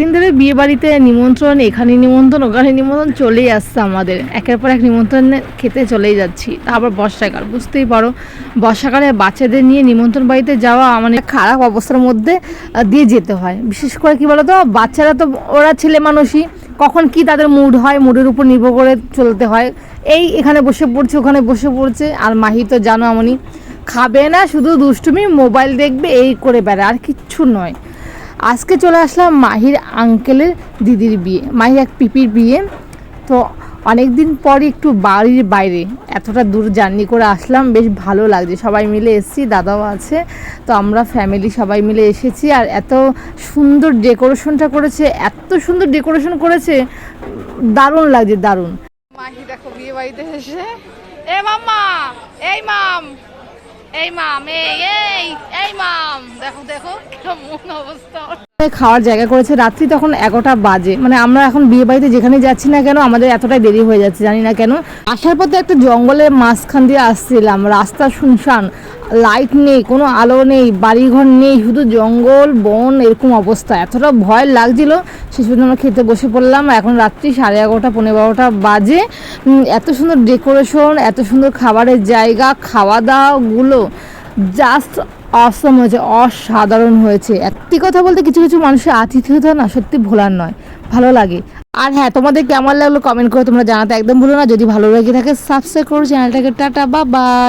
দিন ধরে বিয়ে বাড়িতে নিমন্ত্রণ, এখানে নিমন্ত্রণ, ওখানে নিমন্ত্রণ চলেই আসছে আমাদের। একের পর এক নিমন্ত্রণ খেতে চলেই যাচ্ছি। তারপর বর্ষাকাল, বুঝতেই পারো। বর্ষাকালে বাচ্চাদের নিয়ে নিমন্ত্রণ বাড়িতে যাওয়া মানে খারাপ অবস্থার মধ্যে দিয়ে যেতে হয়। বিশেষ করে কি বলতো, বাচ্চারা তো, ওরা ছেলে মানুষই, কখন কি তাদের মুড হয় মুডের উপর নির্ভর করে চলতে হয়। এই এখানে বসে পড়ছে, ওখানে বসে পড়ছে, আর মাহি তো জানো এমনই। খাবে না, শুধু দুষ্টুমি, মোবাইল দেখবে, এই করে বেড়ায়, আর কিচ্ছু নয়। আজকে চলে আসলাম মাহির আঙ্কেলের দিদির বিয়ে, মাহির এক পিপির বিয়ে। তো অনেক দিন পর একটু বাড়ির বাইরে, এতটা দূর জার্নি করে আসলাম, বেশ ভালো লাগছে। সবাই মিলে এসেছি, দাদাও আছে। তো আমরা ফ্যামিলি সবাই মিলে এসেছি, আর এত সুন্দর ডেকোরেশনটা করেছে, এত সুন্দর ডেকোরেশন করেছে, দারুণ লাগছে, দারুণ। মাহি দেখো, বিয়ে বাড়িতে এসে এ মাম্মা, এই মাম এই মাম এই এই মাম। অবস্থা। খাওয়ার জায়গা করেছে রাত্রি তখন এগারোটা বাজে। মানে আমরা এখন বিয়ে বাড়িতে যেখানে যাচ্ছি না কেন, আমাদের এতটাই দেরি হয়ে যাচ্ছে, জানি না কেন। আসার পথে একটা জঙ্গলের মাঝখান দিয়ে আসছিলাম, রাস্তা শুনশান লাইট নেই, কোনো আলো নেই, বাড়িঘর নেই, শুধু জঙ্গল, বন, এরকম অবস্থা। এতটা ভয় লাগছিল শেষ পর্যন্ত আমরা খেতে বসে পড়লাম। এখন রাত্রি সাড়ে এগারোটা পনেরো বারোটা বাজে। এত সুন্দর ডেকোরেশন এত সুন্দর খাবারের জায়গা খাওয়া দাওয়াগুলো জাস্ট অসম হয়েছে অসাধারণ হয়েছে। একটি কথা বলতে কিছু কিছু মানুষের আতিথেয়তা না সত্যি ভোলার নয়, ভালো লাগে। আর হ্যাঁ তোমাদের কেমন লাগল কমেন্ট করে তোমরা জানাতে একদম ভুলো না। যদি ভালো লাগে থাকে সাবস্ক্রাইব করো, চ্যানেলটাকে টাটা বা বাই